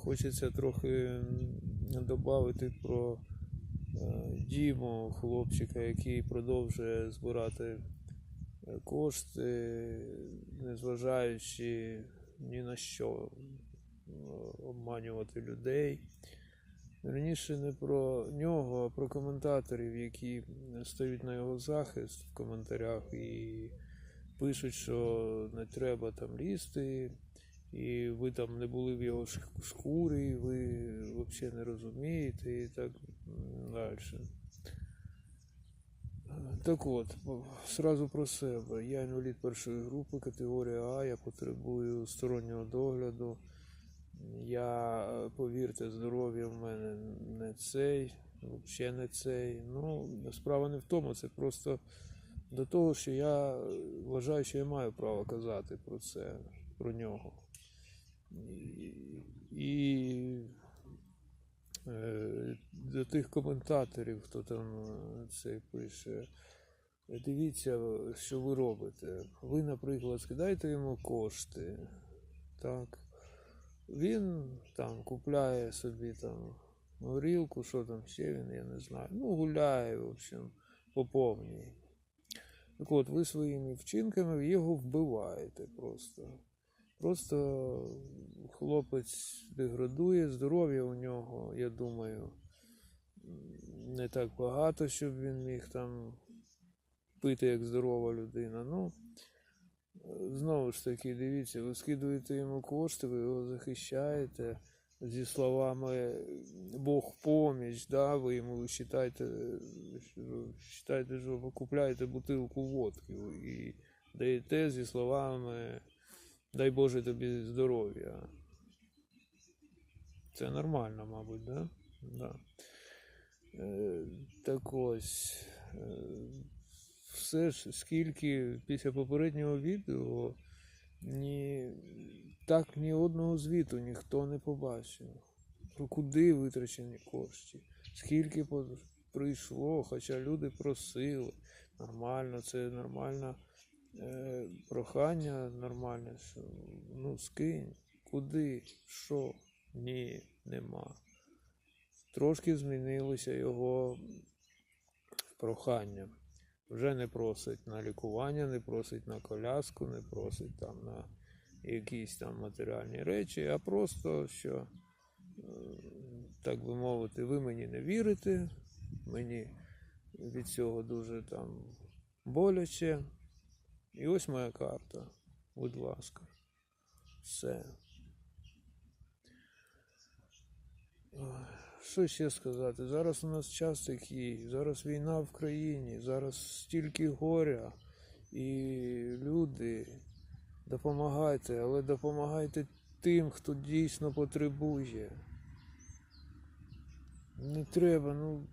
хочеться трохи додати про е, Діму, хлопчика, який продовжує збирати е, кошти, незважаючи ні на що е, обманювати людей. Верніше не про нього, а про коментаторів, які стають на його захист в коментарях і пишуть, що не треба там лізти, і ви там не були в його шк- шкурі, ви взагалі не розумієте і так далі. Так от, сразу про себе. Я інвалід першої групи, категорія А, я потребую стороннього догляду. Я, повірте, здоров'я в мене не цей, взагалі не цей. Ну, справа не в тому, це просто до того, що я вважаю, що я маю право казати про це, про нього. І, е, до тих коментаторів, хто там е, це пише. Дивіться, що ви робите. Ви, наприклад, скидаєте йому кошти, так. Він там купляє собі там горілку, що там ще він, я не знаю. Ну, гуляє, в общем, по повній. Так от, ви своїми вчинками його вбиваєте просто. Просто хлопець деградує, здоров'я у нього, я думаю, не так багато, щоб він міг там пити як здорова людина. Ну, знову ж таки, дивіться, ви скидуєте йому кошти, ви його захищаєте зі словами Бог поміч, да, ви йому вважаєте, вважаєте, що ви купляєте бутилку водки і даєте зі словами Дай Боже тобі здоров'я. Це нормально, мабуть, да? Да. Е, так ось. Е, все ж скільки після попереднього відео ні, так ні одного звіту ніхто не побачив. Про куди витрачені кошти, скільки прийшло, хоча люди просили. Нормально, це нормальне е, прохання нормальне, що ну скинь, куди, що, ні, нема. Трошки змінилося його прохання. Вже не просить на лікування, не просить на коляску, не просить там на якісь там матеріальні речі, а просто що, е, так би мовити, ви мені не вірите, мені від цього дуже там боляче. І ось моя карта. Будь ласка. Все. Що ще сказати? Зараз у нас час такий, зараз війна в країні, зараз стільки горя, і люди, допомагайте, але допомагайте тим, хто дійсно потребує. Не треба, ну.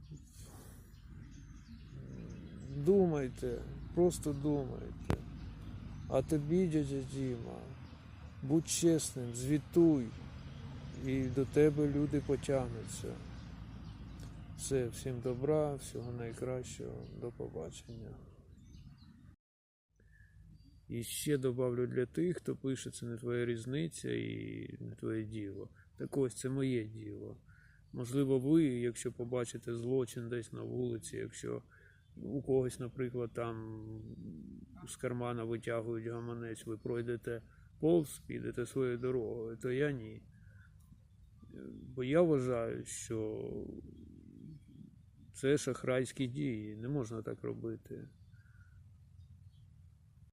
Думайте, просто думайте. А тобі, дядя Діма, будь чесним, звітуй, і до тебе люди потягнуться. Все, всім добра, всього найкращого, до побачення. І ще добавлю для тих, хто пише, це не твоя різниця і не твоє діло. Так ось це моє діло. Можливо, ви, якщо побачите злочин десь на вулиці, якщо у когось, наприклад, там з кармана витягують гаманець, ви пройдете повз, підете своєю дорогою, то я ні. Бо я вважаю, що це шахрайські дії, не можна так робити.